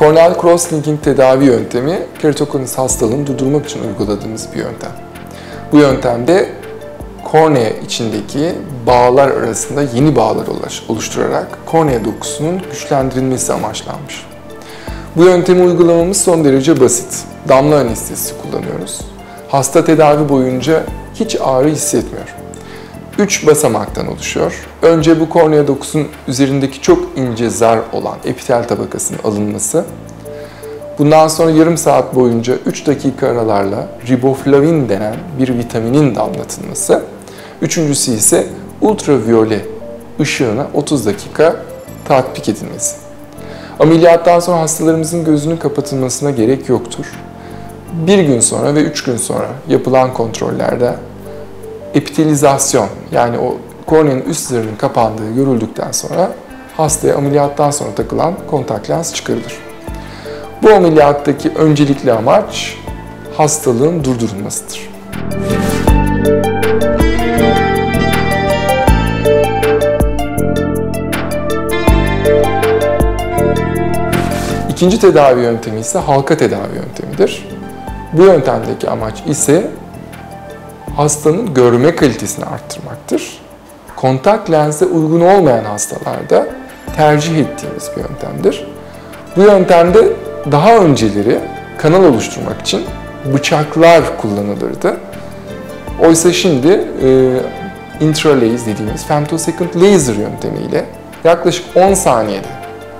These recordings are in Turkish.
Corneal cross-linking tedavi yöntemi keratokonus hastalığını durdurmak için uyguladığımız bir yöntem. Bu yöntemde kornea içindeki bağlar arasında yeni bağlar oluşturarak kornea dokusunun güçlendirilmesi amaçlanmış. Bu yöntemi uygulamamız son derece basit. Damla anestezisi kullanıyoruz. Hasta tedavi boyunca hiç ağrı hissetmiyor. 3 basamaktan oluşuyor. Önce bu kornea dokusunun üzerindeki çok ince zar olan epitel tabakasının alınması. Bundan sonra yarım saat boyunca 3 dakika aralarla riboflavin denen bir vitaminin damlatılması. Üçüncüsü ise ultraviyole ışığına 30 dakika tatbik edilmesi. Ameliyattan sonra hastalarımızın gözünün kapatılmasına gerek yoktur. Bir gün sonra ve üç gün sonra yapılan kontrollerde epitelizasyon yani o korneanın üst zarının kapandığı görüldükten sonra hastaya ameliyattan sonra takılan kontak lens çıkarılır. Bu ameliyattaki öncelikli amaç hastalığın durdurulmasıdır. İkinci tedavi yöntemi ise halka tedavi yöntemidir. Bu yöntemdeki amaç ise hastanın görme kalitesini arttırmaktır. Kontak lense uygun olmayan hastalarda tercih ettiğimiz bir yöntemdir. Bu yöntemde daha önceleri kanal oluşturmak için bıçaklar kullanılırdı. Oysa şimdi e, intralaser dediğimiz femtosecond laser yöntemiyle yaklaşık 10 saniyede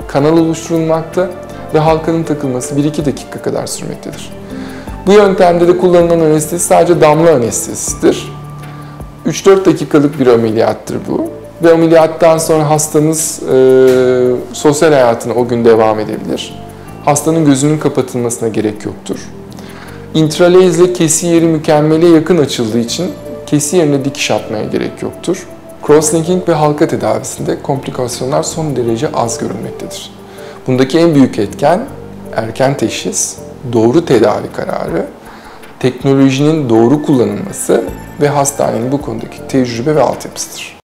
kanal oluşturulmakta ve halkanın takılması 1-2 dakika kadar sürmektedir. Bu yöntemde de kullanılan anestezi sadece damla anestezisidir. 3-4 dakikalık bir ameliyattır bu. Ve ameliyattan sonra hastamız e, sosyal hayatına o gün devam edebilir. Hastanın gözünün kapatılmasına gerek yoktur. Intralezle kesi yeri mükemmele yakın açıldığı için kesi yerine dikiş atmaya gerek yoktur. Crosslinking ve halka tedavisinde komplikasyonlar son derece az görülmektedir. Bundaki en büyük etken erken teşhis, doğru tedavi kararı, teknolojinin doğru kullanılması ve hastanenin bu konudaki tecrübe ve altyapısıdır.